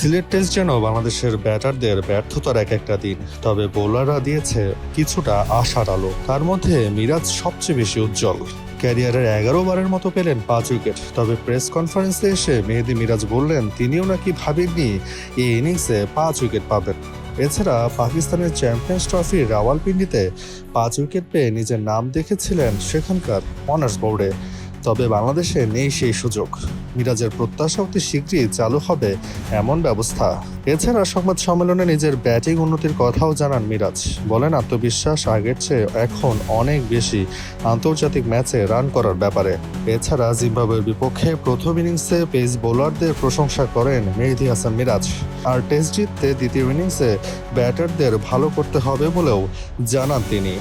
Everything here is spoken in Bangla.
সিলেট টেস্ট যেন বাংলাদেশের ব্যাটারদের ব্যর্থতার এক একটা দিন, তবে বোলাররা দিয়েছে কিছুটা আশার আলো। তার মধ্যে মিরাজ সবচেয়ে বেশি উজ্জ্বল। ক্যারিয়ারের এগারো বারের মতো পেলেন পাঁচ উইকেট, তবে প্রেস কনফারেন্সে এসে মেহেদি মিরাজ বললেন, তিনিও নাকি ভাবেননি এই ইনিংসে পাঁচ উইকেট পাবেন। এছাড়া পাকিস্তানের চ্যাম্পিয়ন্স ট্রফির রাওয়ালপিন্ডিতে পাঁচ উইকেট পেয়ে নিজের নাম দেখেছিলেন সেখানকার অনার্স বোর্ডে। তবে বাংলাদেশে নেই সেই সুযোগ। মিরাজের প্রত্যাশা অতি শীঘ্রই চালু হবে এমন ব্যবস্থা। এছাড়া সংবাদ সম্মেলনে নিজের ব্যাটিং উন্নতির কথাও জানান মিরাজ। বলেন, আত্মবিশ্বাস আগের চেয়ে এখন অনেক বেশি আন্তর্জাতিক ম্যাচে রান করার ব্যাপারে। এছাড়া জিম্বাবুয়ের বিপক্ষে প্রথম ইনিংসে পেস বোলারদের প্রশংসা করেন মেহেদি হাসান মিরাজ। আর টেস্ট জিততে দ্বিতীয় ইনিংসে ব্যাটারদের ভালো করতে হবে বলেও জানান তিনি।